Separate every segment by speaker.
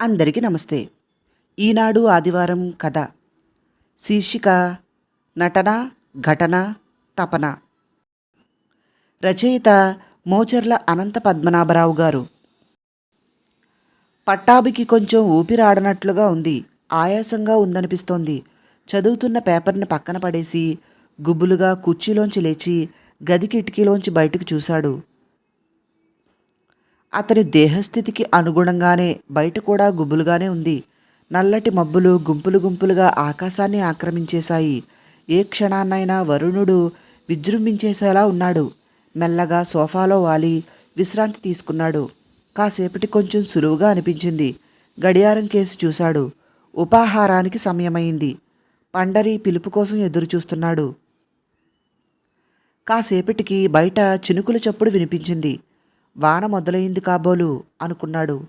Speaker 1: అందరికీ నమస్తే. ఈనాడు ఆదివారం కథ. శీర్షిక నటన ఘటన తపన. రచయిత మోచర్ల అనంత పద్మనాభరావు గారు. పట్టాభికి కొంచెం ఊపిరాడనట్లుగా ఉంది. ఆయాసంగా ఉందనిపిస్తోంది. చదువుతున్న పేపర్ని పక్కన పడేసి గుబ్బులుగా కుర్చీలోంచి లేచి గది కిటికీలోంచి బయటకు చూశాడు. అతని దేహస్థితికి అనుగుణంగానే బయట కూడా గుబులుగానే ఉంది. నల్లటి మబ్బులు గుంపులు గుంపులుగా ఆకాశాన్ని ఆక్రమించేశాయి. ఏ క్షణాన్నైనా వరుణుడు విజృంభించేసేలా ఉన్నాడు. మెల్లగా సోఫాలో వాలి విశ్రాంతి తీసుకున్నాడు. కాసేపటి కొంచెం సులువుగా అనిపించింది. గడియారం కేసు చూశాడు. ఉపాహారానికి సమయమైంది. పండరి పిలుపు కోసం ఎదురుచూస్తున్నాడు. కాసేపటికి బయట చినుకుల చప్పుడు వినిపించింది. వాన మొదలైంది కాబోలు అనుకున్నాడు.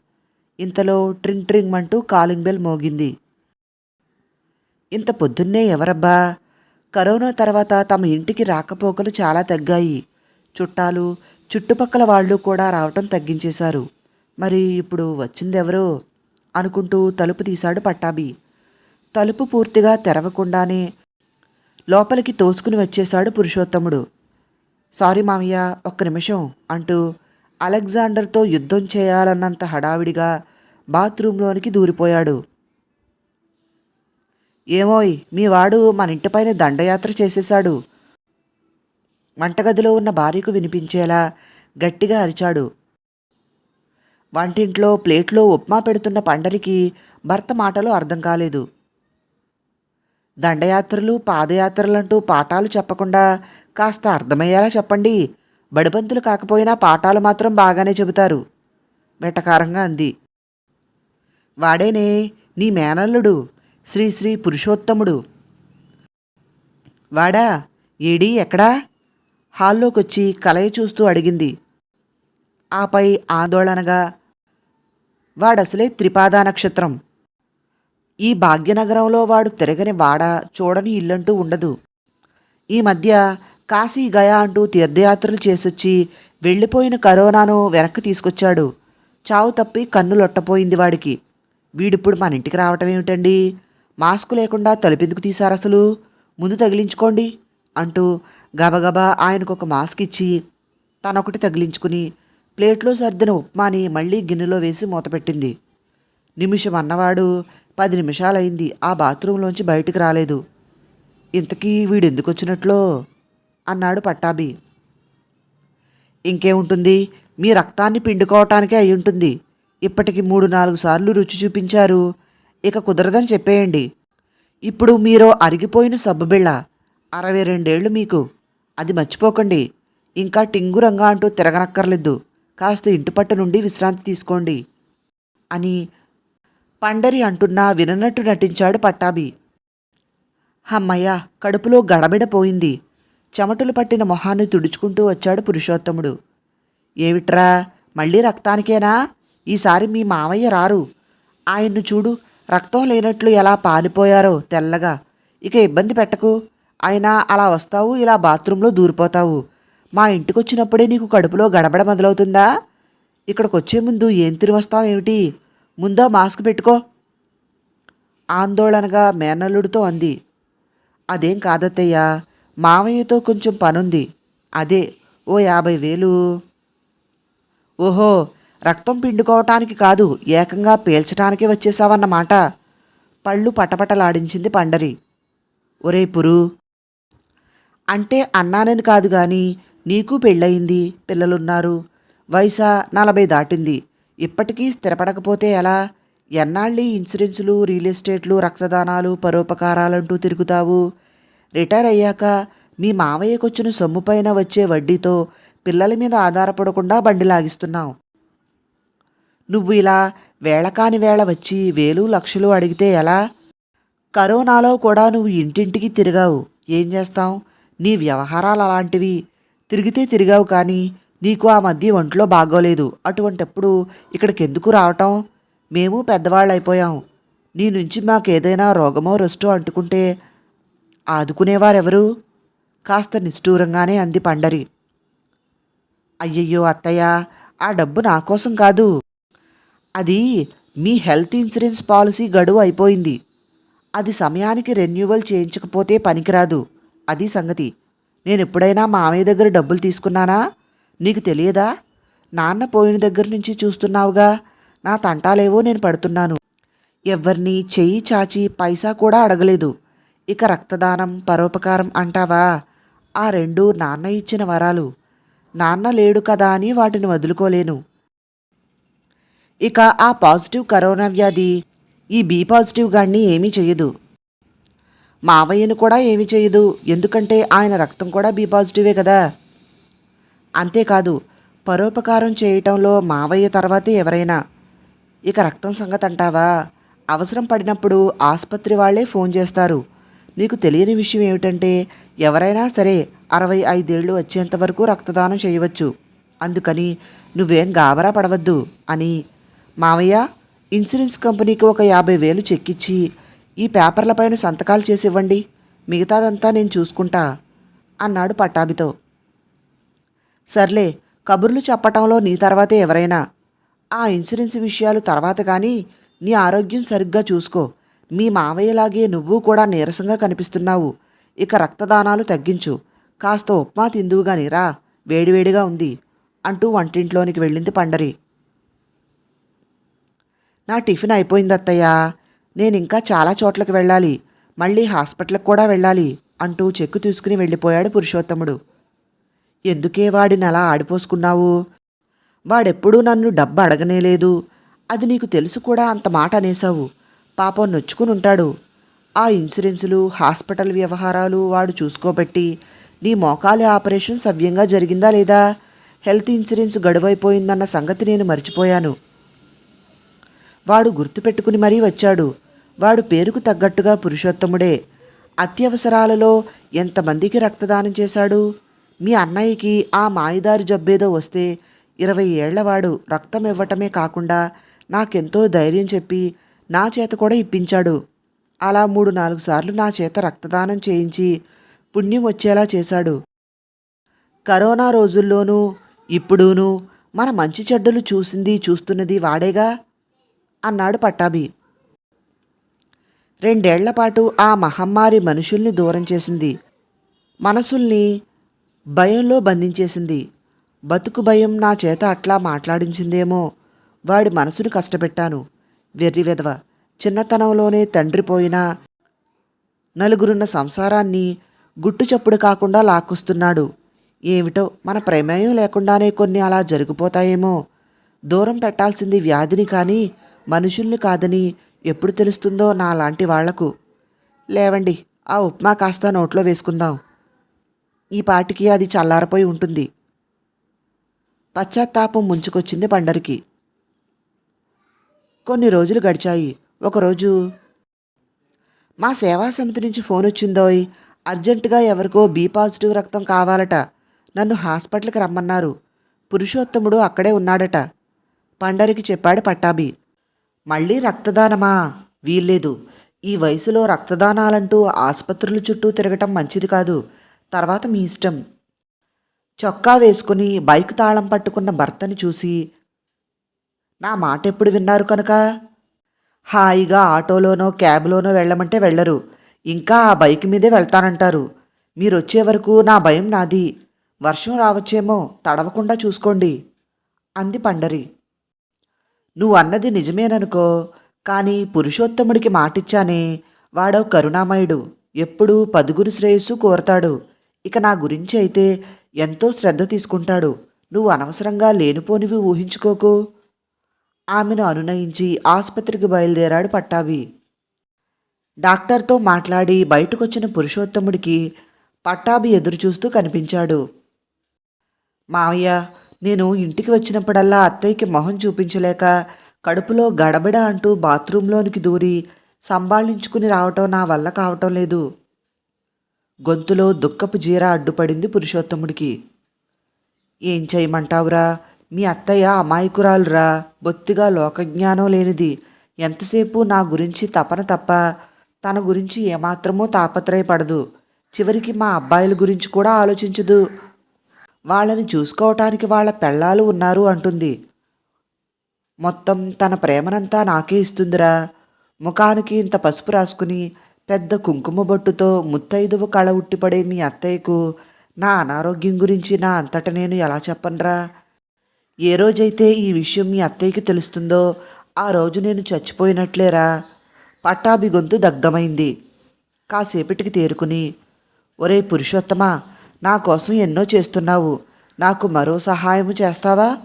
Speaker 1: ఇంతలో ట్రింగ్ ట్రింగ్ అంటూ కాలింగ్ బెల్ మోగింది. ఇంత పొద్దున్నే ఎవరబ్బా? కరోనా తర్వాత తమ ఇంటికి రాకపోకలు చాలా తగ్గాయి. చుట్టాలు చుట్టుపక్కల వాళ్ళు కూడా రావటం తగ్గించేశారు. మరి ఇప్పుడు వచ్చిందెవరో? అనుకుంటూ తలుపు తీశాడు పట్టాభి. తలుపు పూర్తిగా తెరవకుండానే లోపలికి తోసుకుని వచ్చేశాడు పురుషోత్తముడు. సారీ మామయ్య ఒక్క నిమిషం అంటూ అలెగ్జాండర్తో యుద్ధం చేయాలన్నంత హడావిడిగా బాత్రూంలోనికి దూరిపోయాడు. ఏమోయ్ మీ వాడు మన ఇంటిపైన దండయాత్ర చేసేశాడు. వంటగదిలో ఉన్న భార్యకు వినిపించేలా గట్టిగా అరిచాడు. వంటింట్లో ప్లేట్లో ఉప్మా పెడుతున్న పండరికి భర్త మాటలు అర్థం కాలేదు. దండయాత్రలు పాదయాత్రలంటూ పాఠాలు చెప్పకుండా కాస్త అర్థమయ్యేలా చెప్పండి. బడిబంతులు కాకపోయినా పాఠాలు మాత్రం బాగానే చెబుతారు వెటకారంగా అంది. వాడేనే నీ మేనల్లుడు శ్రీ శ్రీ పురుషోత్తముడు. వాడా ఏడీ ఎక్కడా? హాల్లోకొచ్చి కలయ చూస్తూ అడిగింది. ఆపై ఆందోళనగా వాడసలే త్రిపాదా నక్షత్రం ఈ భాగ్యనగరంలో వాడు తిరగని వాడ చూడని ఇల్లంటూ ఉండదు. ఈ మధ్య కాశీ గయా అంటూ తీర్థయాత్రలు చేసొచ్చి వెళ్ళిపోయిన కరోనాను వెనక్కి తీసుకొచ్చాడు. చావు తప్పి కన్ను లొట్టపోయింది వాడికి. వీడిప్పుడు మన ఇంటికి రావటం ఏమిటండి? మాస్క్ లేకుండా తలుపెందుకు తీశారు అసలు? ముందు తగిలించుకోండి అంటూ గబగబా ఆయనకు ఒక మాస్క్ ఇచ్చి తనొకటి తగిలించుకుని ప్లేట్లో సర్దిన ఉప్మాని మళ్ళీ గిన్నెలో వేసి మూతపెట్టింది నిమిషం అన్నవాడు పది నిమిషాలైంది. ఆ బాత్రూంలోంచి బయటికి రాలేదు. ఇంతకీ వీడెందుకు వచ్చినట్లో? అన్నాడు పట్టాభి. ఇంకేముంటుంది మీ రక్తాన్ని పిండుకోవటానికే అయి ఉంటుంది. ఇప్పటికి మూడు నాలుగు సార్లు రుచి చూపించారు. ఇక కుదరదని చెప్పేయండి. ఇప్పుడు మీరు అరిగిపోయిన సబ్బుబిళ్ళ. అరవై రెండేళ్ళు మీకు. అది మర్చిపోకండి. ఇంకా టింగురంగా అంటూ తిరగనక్కర్లేదు. కాస్త ఇంటిపట్టు నుండి విశ్రాంతి తీసుకోండి. అని పండరి అంటున్నా విననట్టు నటించాడు పట్టాభి. హమ్మయ్య కడుపులో గడబిడ పోయింది. చెమటలు పట్టిన మొహాన్ని తుడుచుకుంటూ వచ్చాడు పురుషోత్తముడు. ఏమిట్రా? మళ్ళీ రక్తానికేనా? ఈసారి మీ మామయ్య రారు. ఆయన్ను చూడు రక్తం లేనట్లు ఎలా పాలిపోయారో తెల్లగా. ఇక ఇబ్బంది పెట్టకు. అయినా అలా వస్తావు ఇలా బాత్రూంలో దూరిపోతావు. మా ఇంటికొచ్చినప్పుడే నీకు కడుపులో గడబడ మొదలవుతుందా? ఇక్కడికి వచ్చే ముందు ఏం తిరిగి వస్తావు ఏమిటి? ముందో మాస్క్ పెట్టుకో. ఆందోళనగా మేనల్లుడితో అంది. అదేం కాదత్తయ్యా? మావయ్యతో కొంచెం పనుంది. అదే ఓ యాభై వేలు. ఓహో రక్తం పిండుకోవటానికి కాదు ఏకంగా పీల్చటానికే వచ్చేసావన్నమాట. పళ్ళు పటపటలాడించింది పండరి. ఒరే పురు. అంటే అన్నానని కాదు గాని నీకు పెళ్ళయింది పిల్లలున్నారు. వయసా నలభై దాటింది. ఇప్పటికీ స్థిరపడకపోతే ఎలా? ఎన్నాళ్ళీ ఇన్సూరెన్సులు రియల్ ఎస్టేట్లు రక్తదానాలు పరోపకారాలంటూ తిరుగుతావు? రిటైర్ అయ్యాక మీ మావయ్యకొచ్చిన సొమ్ము పైన వచ్చే వడ్డీతో పిల్లల మీద ఆధారపడకుండా బండి లాగిస్తున్నావు. నువ్వు ఇలా వేళకాని వేళ వచ్చి వేలు లక్షలు అడిగితే ఎలా? కరోనాలో కూడా నువ్వు ఇంటింటికి తిరిగావు. ఏం చేస్తావు? నీ వ్యవహారాలు అలాంటివి. తిరిగితే తిరిగావు కానీ నీకు ఆ మధ్య ఒంట్లో బాగోలేదు. అటువంటప్పుడు ఇక్కడికి ఎందుకు రావటం? మేము పెద్దవాళ్ళు అయిపోయాం నీ నుంచి మాకేదైనా రోగమో రొస్టో అంటుకుంటే ఆదుకునేవారెవరు? కాస్త నిష్ఠూరంగానే అంది పండరి. అయ్యయ్యో అత్తయ్య ఆ డబ్బు నా కోసం కాదు. అది మీ హెల్త్ ఇన్సూరెన్స్ పాలసీ గడువు అయిపోయింది. అది సమయానికి రెన్యువల్ చేయించకపోతే పనికిరాదు. అది సంగతి. నేను ఎప్పుడైనా మామయ్య దగ్గర డబ్బులు తీసుకున్నానా? నీకు తెలియదా? నాన్న పోయిన దగ్గర నుంచి చూస్తున్నావుగా. నా తంటాలేవో నేను పడుతున్నాను. ఎవరిని చెయ్యి చాచి పైసా కూడా అడగలేదు. ఇక రక్తదానం పరోపకారం అంటావా? ఆ రెండు నాన్న ఇచ్చిన వరాలు. నాన్న లేడు కదా అని వాటిని వదులుకోలేను. ఇక ఆ పాజిటివ్ కరోనా వ్యాధి. ఈ బి పాజిటివ్ గాడిని ఏమీ చేయదు మావయ్యను కూడా ఏమీ చేయదు ఎందుకంటే ఆయన రక్తం కూడా బి పాజిటివే కదా. అంతేకాదు పరోపకారం చేయటంలో మావయ్య తర్వాతే ఎవరైనా. ఇక రక్తం సంగతి అంటావా అవసరం పడినప్పుడు ఆసుపత్రి వాళ్ళే ఫోన్ చేస్తారు. నీకు తెలియని విషయం ఏమిటంటే ఎవరైనా సరే అరవై ఐదేళ్ళు వచ్చేంత వరకు రక్తదానం చేయవచ్చు. అందుకని నువ్వేం గాబరా పడవద్దు అని మావయ్య ఇన్సూరెన్స్ కంపెనీకి ఒక యాభై వేలు చెక్కిచ్చి ఈ పేపర్లపైన సంతకాలు చేసి ఇవ్వండి మిగతాదంతా నేను చూసుకుంటా అన్నాడు పట్టాభితో. సర్లే కబుర్లు చెప్పటంలో నీ తర్వాతే ఎవరైనా. ఆ ఇన్సూరెన్స్ విషయాలు తర్వాత కానీ నీ ఆరోగ్యం సరిగ్గా చూసుకో. మీ మావయ్యలాగే నువ్వు కూడా నీరసంగా కనిపిస్తున్నావు. ఇక రక్తదానాలు తగ్గించు. కాస్త ఉప్మా తిందువుగాని రా. వేడివేడిగా ఉంది అంటూ వంటింట్లోనికి వెళ్ళింది పండరి. నా టిఫిన్ అయిపోయింది అత్తయ్యా నేను ఇంకా చాలా చోట్లకు వెళ్ళాలి. మళ్ళీ హాస్పిటల్కి కూడా వెళ్ళాలి అంటూ చెక్కు తీసుకుని వెళ్ళిపోయాడు పురుషోత్తముడు. ఎందుకే వాడిని అలా ఆడిపోసుకున్నావు? వాడెప్పుడూ నన్ను డబ్బు అడగనేలేదు. అది నీకు తెలుసు కూడా అంత మాట అనేశావు. పాపం నొచ్చుకుని ఉంటాడు. ఆ ఇన్సూరెన్సులు హాస్పిటల్ వ్యవహారాలు వాడు చూసుకోబెట్టి నీ మోకాలి ఆపరేషన్ సవ్యంగా జరిగిందా లేదా? హెల్త్ ఇన్సూరెన్స్ గడువైపోయిందన్న సంగతి నేను మర్చిపోయాను. వాడు గుర్తుపెట్టుకుని మరీ వచ్చాడు. వాడు పేరుకు తగ్గట్టుగా పురుషోత్తముడే. అత్యవసరాలలో ఎంతమందికి రక్తదానం చేశాడు? మీ అన్నయ్యకి ఆ మాయదారి జబ్బేదో వస్తే ఇరవై ఏళ్ళవాడు రక్తం ఇవ్వటమే కాకుండా నాకెంతో ధైర్యం చెప్పి నా చేత కూడా ఇప్పించాడు. అలా మూడు నాలుగు సార్లు నా చేత రక్తదానం చేయించి పుణ్యం వచ్చేలా చేశాడు. కరోనా రోజుల్లోనూ ఇప్పుడూను మన మంచి చెడ్డలు చూసింది చూస్తున్నది వాడేగా? అన్నాడు పట్టాభి. రెండేళ్ళపాటు ఆ మహమ్మారి మనుషుల్ని దూరం చేసింది. మనసుల్ని భయంలో బంధించేసింది. బతుకు భయం నా చేత అట్లా మాట్లాడించిందేమో వాడి మనసును కష్టపెట్టాను. వెర్రి వెధవ చిన్నతనంలోనే తండ్రి పోయినా నలుగురున్న సంసారాన్ని గుట్టు చప్పుడు కాకుండా లాక్కొస్తున్నాడు. ఏమిటో మన ప్రమేయం లేకుండానే కొన్ని అలా జరిగిపోతాయేమో. దూరం పెట్టాల్సింది వ్యాధిని కానీ మనుషుల్ని కాదని ఎప్పుడు తెలుస్తుందో నా లాంటి వాళ్ళకు. లేవండి ఆ ఉప్మా కాస్త నోట్లో వేసుకుందాం. ఈ పాటికి అది చల్లారిపోయి ఉంటుంది. పశ్చాత్తాపం ముంచుకొచ్చింది పండరికి. కొన్ని రోజులు గడిచాయి. ఒకరోజు మా సేవా సమితి నుంచి ఫోన్ వచ్చిందోయ్. అర్జెంటుగా ఎవరికో బీ పాజిటివ్ రక్తం కావాలట. నన్ను హాస్పిటల్కి రమ్మన్నారు. పురుషోత్తముడు అక్కడే ఉన్నాడట. పండరికి చెప్పాడు పట్టాభి. మళ్ళీ రక్తదానమా? వీల్లేదు. ఈ వయసులో రక్తదానాలంటూ ఆసుపత్రుల చుట్టూ తిరగటం మంచిది కాదు. తర్వాత మీ ఇష్టం. చొక్కా వేసుకుని బైక్ తాళం పట్టుకున్న భర్తని చూసి నా మాట ఎప్పుడు విన్నారు కనుక? హాయిగా ఆటోలోనో క్యాబ్లోనో వెళ్ళమంటే వెళ్ళరు. ఇంకా ఆ బైక్ మీదే వెళ్తానంటారు. మీరు వచ్చే వరకు నా భయం నాది. వర్షం రావచ్చేమో తడవకుండా చూసుకోండి అంది పండరి. నువ్వు అన్నది నిజమేననుకో కానీ పురుషోత్తముడికి మాటిచ్చానే వాడో కరుణామయుడు ఎప్పుడూ పదుగురు శ్రేయస్సు కోరతాడు. ఇక నా గురించి అయితే ఎంతో శ్రద్ధ తీసుకుంటాడు. నువ్వు అనవసరంగా లేనిపోనివి ఊహించుకోకు. ఆమెను అనునయించి ఆసుపత్రికి బయలుదేరాడు పట్టాభి. డాక్టర్తో మాట్లాడి బయటకొచ్చిన పురుషోత్తముడికి పట్టాభి ఎదురుచూస్తూ కనిపించాడు. మావయ్య నేను ఇంటికి వచ్చినప్పుడల్లా అత్తయ్యకి మొహం చూపించలేక కడుపులో గడబిడ అంటూ బాత్రూంలోనికి దూరి సంభాళించుకుని రావటం నా వల్ల కావటం లేదు. గొంతులో దుఃఖపు జీర అడ్డుపడింది పురుషోత్తముడికి. ఏం చేయమంటావురా? మీ అత్తయ్య అమాయకురాలురా. బొత్తిగా లోకజ్ఞానం లేనిది. ఎంతసేపు నా గురించి తపన తప్ప తన గురించి ఏమాత్రమూ తాపత్రయపడదు. చివరికి మా అబ్బాయిల గురించి కూడా ఆలోచించదు. వాళ్ళని చూసుకోవటానికి వాళ్ళ పెళ్ళాలు ఉన్నారు అంటుంది. మొత్తం తన ప్రేమనంతా నాకే ఇస్తుందిరా. ముఖానికి ఇంత పసుపు రాసుకుని పెద్ద కుంకుమ బొట్టుతో ముత్తైదువ కళ ఉట్టిపడే మీ అత్తయ్యకు నా అనారోగ్యం గురించి నా అంతట నేను ఎలా చెప్పనరా? ఏ రోజైతే ఈ విషయం మీ అత్తయ్యకి తెలుస్తుందో ఆ రోజు నేను చచ్చిపోయినట్లేరా? పట్టాభి గొంతు దగ్ధమైంది. కాసేపటికి తేరుకుని ఒరే పురుషోత్తమా నా కోసం ఎన్నో చేస్తున్నావు. నాకు మరో సహాయము చేస్తావా?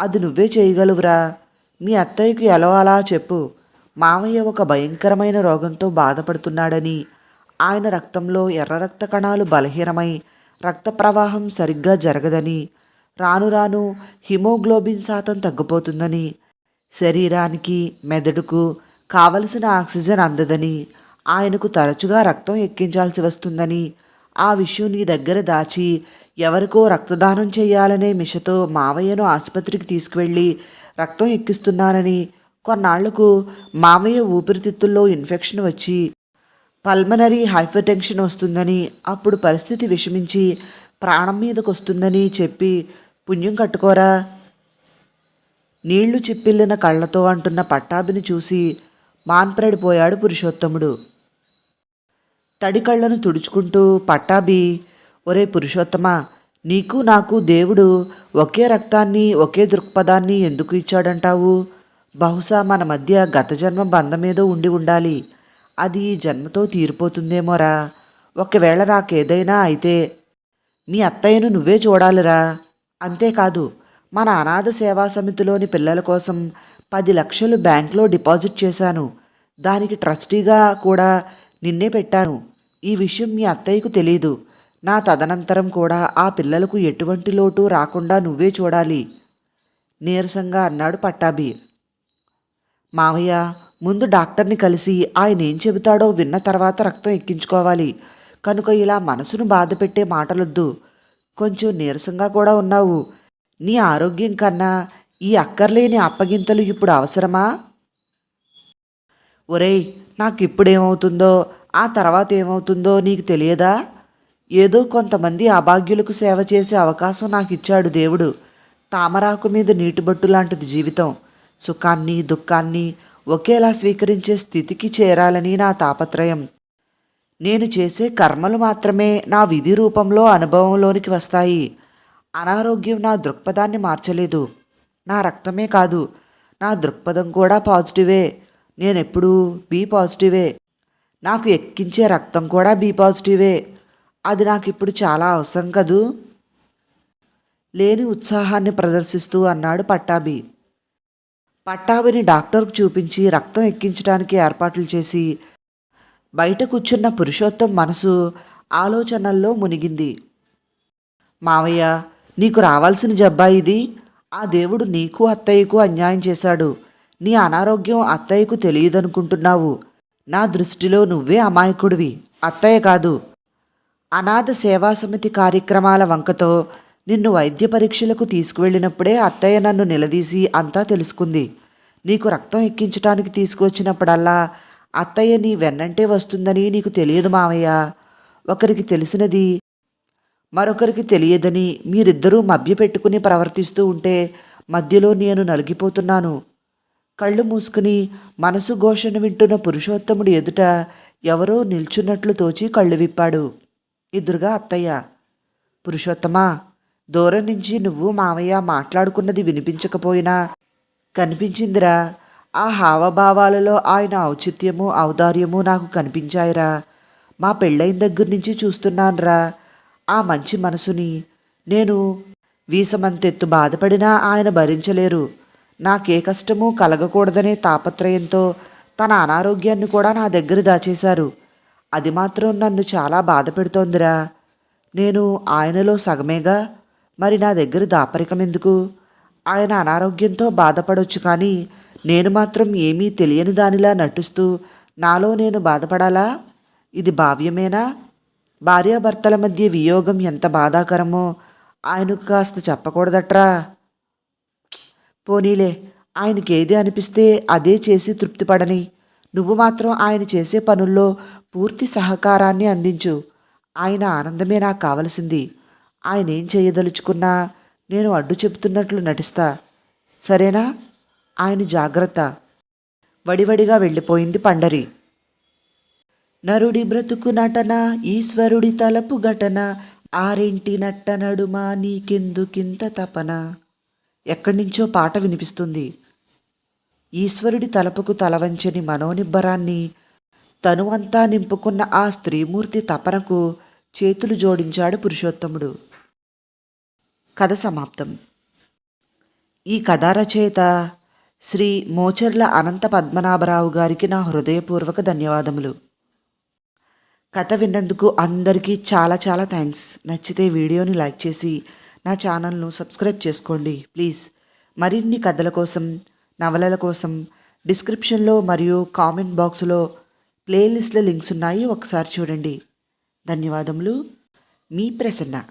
Speaker 1: అది నువ్వే చేయగలవురా. మీ అత్తయ్యకు ఎలా అలా చెప్పు. మామయ్య ఒక భయంకరమైన రోగంతో బాధపడుతున్నాడని. ఆయన రక్తంలో ఎర్ర రక్త కణాలు బలహీనమై రక్త ప్రవాహం సరిగ్గా జరగదని. రాను రాను హిమోగ్లోబిన్ శాతం తగ్గిపోతుందని శరీరానికి మెదడుకు కావలసిన ఆక్సిజన్ అందదని ఆయనకు తరచుగా రక్తం ఎక్కించాల్సి వస్తుందని ఆ విషయం నీ దగ్గర దాచి ఎవరికో రక్తదానం చేయాలనే మిషతో మావయ్యను ఆసుపత్రికి తీసుకువెళ్ళి రక్తం ఎక్కిస్తున్నానని కొన్నాళ్ళకు మామయ్య ఊపిరితిత్తుల్లో ఇన్ఫెక్షన్ వచ్చి పల్మనరీ హైపర్టెన్షన్ వస్తుందని అప్పుడు పరిస్థితి విషమించి ప్రాణం మీదకొస్తుందని చెప్పి పుణ్యం కట్టుకోరా? నీళ్ళు చిప్పిల్లిన కళ్ళతో అంటున్న పట్టాభిని చూసి మాన్పరడిపోయాడు పురుషోత్తముడు. తడి కళ్ళను తుడుచుకుంటూ పట్టాభి ఒరే పురుషోత్తమా నీకు నాకు దేవుడు ఒకే రక్తాన్ని ఒకే దృక్పథాన్ని ఎందుకు ఇచ్చాడంటావు? బహుశా మన మధ్య గత జన్మ బంధమేదో ఉండి ఉండాలి. అది ఈ జన్మతో తీరిపోతుందేమోరా? ఒకవేళ నాకేదైనా అయితే మీ అత్తయ్యను నువ్వే చూడాలిరా. అంతేకాదు మన అనాథ సేవా సమితిలోని పిల్లల కోసం పది లక్షలు బ్యాంకులో డిపాజిట్ చేశాను. దానికి ట్రస్టీగా కూడా నిన్నే పెట్టాను. ఈ విషయం మీ అత్తయ్యకు తెలీదు. నా తదనంతరం కూడా ఆ పిల్లలకు ఎటువంటి లోటు రాకుండా నువ్వే చూడాలి. నీరసంగా అన్నాడు పట్టాభి. మావయ్య ముందు డాక్టర్ని కలిసి ఆయన ఏం చెబుతాడో విన్న తర్వాత రక్తం ఎక్కించుకోవాలి. కనుక ఇలా మనసును బాధపెట్టే మాటలొద్దు. కొంచెం నీరసంగా కూడా ఉన్నావు. నీ ఆరోగ్యం కన్నా ఈ అక్కర్లేని అప్పగింతలు ఇప్పుడు అవసరమా? ఒరేయ్ నాకిప్పుడేమవుతుందో ఆ తర్వాత ఏమవుతుందో నీకు తెలియదా? ఏదో కొంతమంది అభాగ్యులకు సేవ చేసే అవకాశం నాకు ఇచ్చాడు దేవుడు. తామరాకు మీద నీటిబట్టు లాంటిది జీవితం. సుఖాన్ని దుఃఖాన్ని ఒకేలా స్వీకరించే స్థితికి చేరాలని నా తాపత్రయం. నేను చేసే కర్మలు మాత్రమే నా విధి రూపంలో అనుభవంలోనికి వస్తాయి. అనారోగ్యం నా దృక్పథాన్ని మార్చలేదు. నా రక్తమే కాదు నా దృక్పథం కూడా పాజిటివే. నేనెప్పుడూ బీ పాజిటివే. నాకు ఎక్కించే రక్తం కూడా బీ పాజిటివే. అది నాకు ఇప్పుడు చాలా అవసరం కదూ? లేని ఉత్సాహాన్ని ప్రదర్శిస్తూ అన్నాడు పట్టాభి. పట్టాభిని డాక్టర్కు చూపించి రక్తం ఎక్కించడానికి ఏర్పాట్లు చేసి బయట కూర్చున్న పురుషోత్తం మనసు ఆలోచనల్లో మునిగింది. మావయ్య నీకు రావాల్సిన జబ్బా ఇది. ఆ దేవుడు నీకు అత్తయ్యకు అన్యాయం చేశాడు. నీ అనారోగ్యం అత్తయ్యకు తెలియదనుకుంటున్నావు. నా దృష్టిలో నువ్వే అమాయకుడివి. అత్తయ్య కాదు. అనాథ సేవా సమితి కార్యక్రమాల వంకతో నిన్ను వైద్య పరీక్షలకు తీసుకువెళ్ళినప్పుడే అత్తయ్య నన్ను నిలదీసి అంతా తెలుసుకుంది. నీకు రక్తం ఎక్కించటానికి తీసుకువచ్చినప్పుడల్లా అత్తయ్య నీ వెన్నంటే వస్తుందని నీకు తెలియదు మావయ్య. ఒకరికి తెలిసినది మరొకరికి తెలియదని మీరిద్దరూ మభ్యపెట్టుకుని ప్రవర్తిస్తూ ఉంటే మధ్యలో నేను నలిగిపోతున్నాను. కళ్ళు మూసుకుని మనసు ఘోషను వింటున్న పురుషోత్తముడి ఎదుట ఎవరో నిల్చున్నట్లు తోచి కళ్ళు విప్పాడు. ఎదురుగా అత్తయ్య పురుషోత్తమా దూరం నుంచి నువ్వు మావయ్య మాట్లాడుకున్నది వినిపించకపోయినా కనిపించిందిరా. ఆ హావభావాలలో ఆయన ఔచిత్యము ఔదార్యము నాకు కనిపించాయిరా. మా పెళ్ళైన దగ్గర నుంచి చూస్తున్నానురా. ఆ మంచి మనసుని నేను వీసమంతెత్తు బాధపడినా ఆయన భరించలేరు. నాకే కష్టము కలగకూడదనే తాపత్రయంతో తన అనారోగ్యాన్ని కూడా నా దగ్గర దాచేశారు. అది మాత్రం నన్ను చాలా బాధ పెడుతోందిరా నేను ఆయనలో సగమేగా? మరి నా దగ్గర దాపరికం ఎందుకు ఆయన అనారోగ్యంతో బాధపడొచ్చు కానీ నేను మాత్రం ఏమీ తెలియని దానిలా నటిస్తూ నాలో నేను బాధపడాలా? ఇది భావ్యమేనా? భార్యాభర్తల మధ్య వియోగం ఎంత బాధాకరమో ఆయనకు కాస్త చెప్పకూడదట్రా. పోనీలే ఆయనకి ఏది అనిపిస్తే అదే చేసి తృప్తిపడని. నువ్వు మాత్రం ఆయన చేసే పనుల్లో పూర్తి సహకారాన్ని అందించు. ఆయన ఆనందమే నాకు కావలసింది. ఆయన ఏం చేయదలుచుకున్నా నేను అడ్డు చెబుతున్నట్లు నటిస్తా. సరేనా? ఆయన జాగ్రత్త. వడివడిగా వెళ్ళిపోయింది పండరి. నరుడి బ్రతుకు నటన ఈశ్వరుడి తలపు ఘటన ఆరింటి నట్ట నడుమ నీకెందుకింత తపన? ఎక్కడి నుంచో పాట వినిపిస్తుంది. ఈశ్వరుడి తలపుకు తలవంచని మనోనిబ్బరాన్ని తనువంతా నింపుకున్న ఆ స్త్రీమూర్తి తపనకు చేతులు జోడించాడు పురుషోత్తముడు. కథ సమాప్తం. ఈ కథా రచయిత శ్రీ మోచర్ల అనంత పద్మనాభరావు గారికి నా హృదయపూర్వక ధన్యవాదములు. కథ విన్నందుకు అందరికీ చాలా చాలా థ్యాంక్స్. నచ్చితే వీడియోని లైక్ చేసి నా ఛానల్ను సబ్స్క్రైబ్ చేసుకోండి. ప్లీజ్. మరిన్ని కథల కోసం నవలల కోసం డిస్క్రిప్షన్లో మరియు కామెంట్ బాక్స్లో ప్లేలిస్ట్ల లింక్స్ ఉన్నాయి. ఒకసారి చూడండి. ధన్యవాదములు. మీ ప్రసన్న.